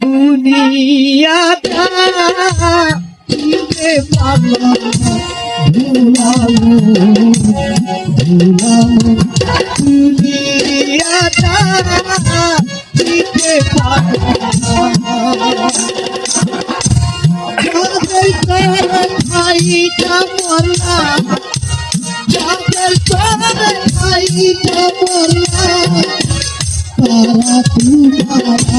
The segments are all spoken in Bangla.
দুনিয়াটা দুনিয়াটা দিতে যাদের করে খাইটা মরলাম তারা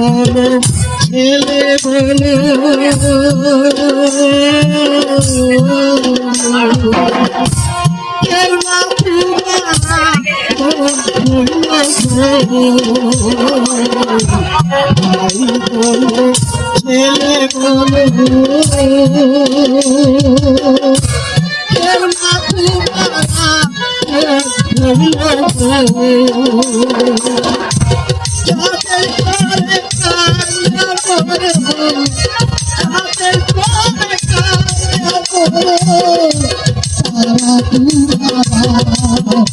বলো ছেলে বলো ছেলে বলো কেউ না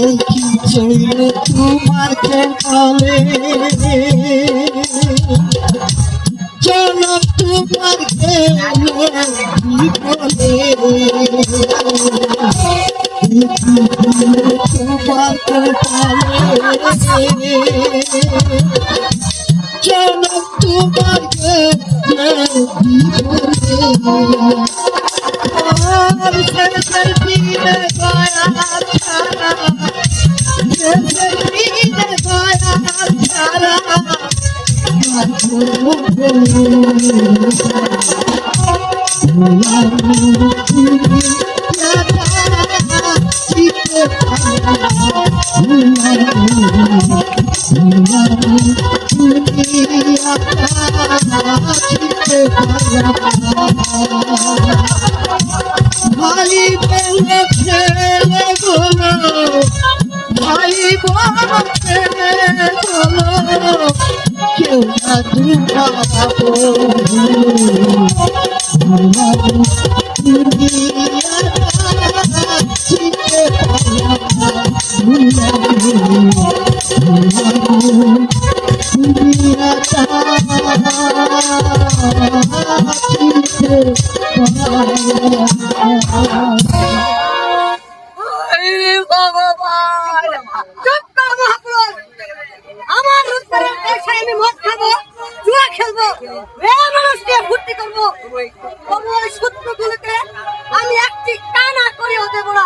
দেখি চইল তোমার কপালে চলো তোমার গেল বিপদে দেখি চইল তোমার কপালে চলো তোমার গেল বিপদে আর শেষের দিনে ভাই পেলে ভাই বোন আমার আমি মদ খাব খেলব। মানুষকে নিয়ে ভর্তি করব। সত্যগুলোকে আমি একটি কানা করেও দেবো না।